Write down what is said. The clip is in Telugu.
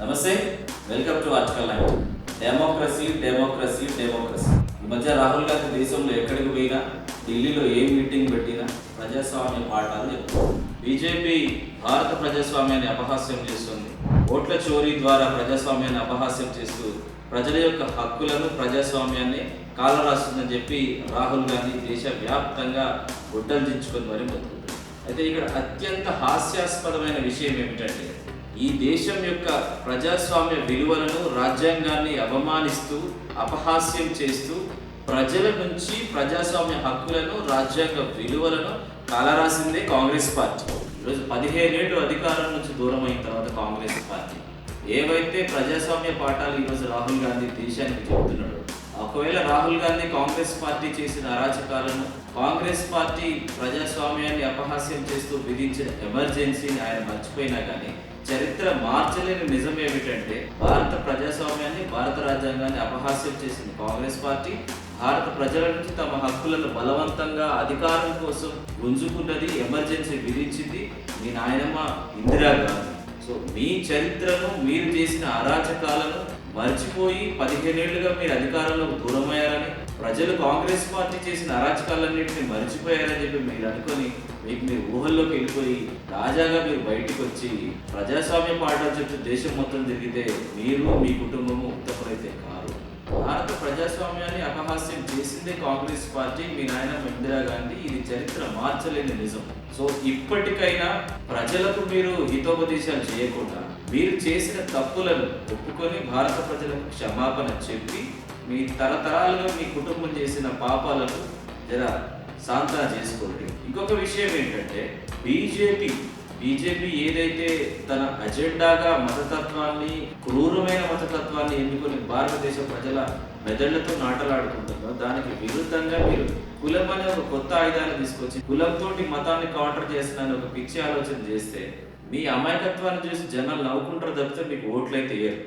నమస్తే welcome to article nine. Democracy democracy democracy ఈ మధ్య రాహుల్ గాంధీ దేశంలో ఎక్కడికి పోయినా ఢిల్లీలో ఏ మీటింగ్ పెట్టినా ప్రజాస్వామ్య పాఠాలు చెప్తారు. బీజేపీ భారత ప్రజాస్వామ్యాన్ని అపహాస్యం చేస్తుంది. ఓట్ల చోరీ ద్వారా ప్రజాస్వామ్యాన్ని అపహాస్యం చేస్తూ ప్రజల యొక్క హక్కులను ప్రజాస్వామ్యాన్ని కాలరాస్తుందని చెప్పి రాహుల్ గాంధీ దేశవ్యాప్తంగా గుడ్డలు దించుకొని మరీ బతుకుతుంది అయితే ఇక్కడ అత్యంత హాస్యాస్పదమైన విషయం ఏమిటంటే ఈ దేశం యొక్క ప్రజాస్వామ్య విలువలను రాజ్యాంగాన్ని అవమానిస్తూ అపహాస్యం చేస్తూ ప్రజల నుంచి ప్రజాస్వామ్య హక్కులను రాజ్యాంగ విలువలను కాలరాసిందే కాంగ్రెస్ పార్టీ. ఈరోజు పదిహేనేళ్ళు అధికారం నుంచి దూరం అయిన తర్వాత కాంగ్రెస్ పార్టీ. ఏవైతే ప్రజాస్వామ్య పాఠాలు ఈరోజు రాహుల్ గాంధీ దేశానికి చెబుతున్నారు ఒకవేళ రాహుల్ గాంధీ కాంగ్రెస్ పార్టీ చేసిన అరాచకాలను కాంగ్రెస్ పార్టీ ప్రజాస్వామ్యాన్ని అపహాస్యం చేస్తూ విధించిన ఎమర్జెన్సీని ఆయన మర్చిపోయినా కానీ చరిత్ర మార్చలేని నిజం ఏమిటంటే భారత ప్రజాస్వామ్యాన్ని భారత రాజ్యాంగాన్ని అపహాస్యం చేసింది కాంగ్రెస్ పార్టీ. భారత ప్రజల నుంచి తమ హక్కులను బలవంతంగా అధికారం కోసం గుంజుకున్నది ఎమర్జెన్సీ విధించింది మీ నాయనమ్మ ఇందిరాగాంధీ. సో మీ చరిత్రను మీరు చేసిన అరాచకాలను మర్చిపోయి పదిహేనేళ్ళుగా మీరు అధికారంలోకి దూరమయ్యారని ప్రజలు కాంగ్రెస్ పార్టీ చేసిన అరాచకాలన్నింటినీ మర్చిపోయారని చెప్పి మీరు అనుకొని మీకు మీరు ఊహల్లోకి వెళ్ళిపోయి తాజాగా మీరు బయటకు వచ్చి ప్రజాస్వామ్య పాఠాలు చెప్తూ దేశం మొత్తం తిరిగితే మీరు మీ కుటుంబము ఉత్తపరైతే కారు. భారత ప్రజాస్వామ్యాన్ని అపహాస్యం చేసిందే కాంగ్రెస్ పార్టీ మీ నాయన ఇందిరాగాంధీ ఇది చరిత్ర మార్చలేని నిజం. సో ఇప్పటికైనా ప్రజలకు మీరు హితోపదేశాలు చేయకుండా మీరు చేసిన తప్పులను ఒప్పుకొని భారత ప్రజలకు క్షమాపణ చెప్పి మీ తరతరాలుగా మీ కుటుంబం చేసిన పాపాలను జర సాంతన చేసుకోండి. ఇంకొక విషయం ఏంటంటే బీజేపీ బీజేపీ ఏదైతే తన అజెండాగా మతతత్వాన్ని క్రూరమైన మతతత్వాన్ని ఎన్నుకొని భారతదేశ ప్రజల మెదళ్ళతో నాటలాడుకుంటుందో దానికి విరుద్ధంగా మీరు కులం అనే ఒక కొత్త ఆయుధాన్ని తీసుకొచ్చి కులంతో మతాన్ని కౌంటర్ చేసిన ఒక పిచ్చి ఆలోచన చేస్తే మీ అమాయకత్వాన్ని చూసి జనాలు నవ్వుకుంటారు తప్పితే మీకు ఓట్లయితే వేయరు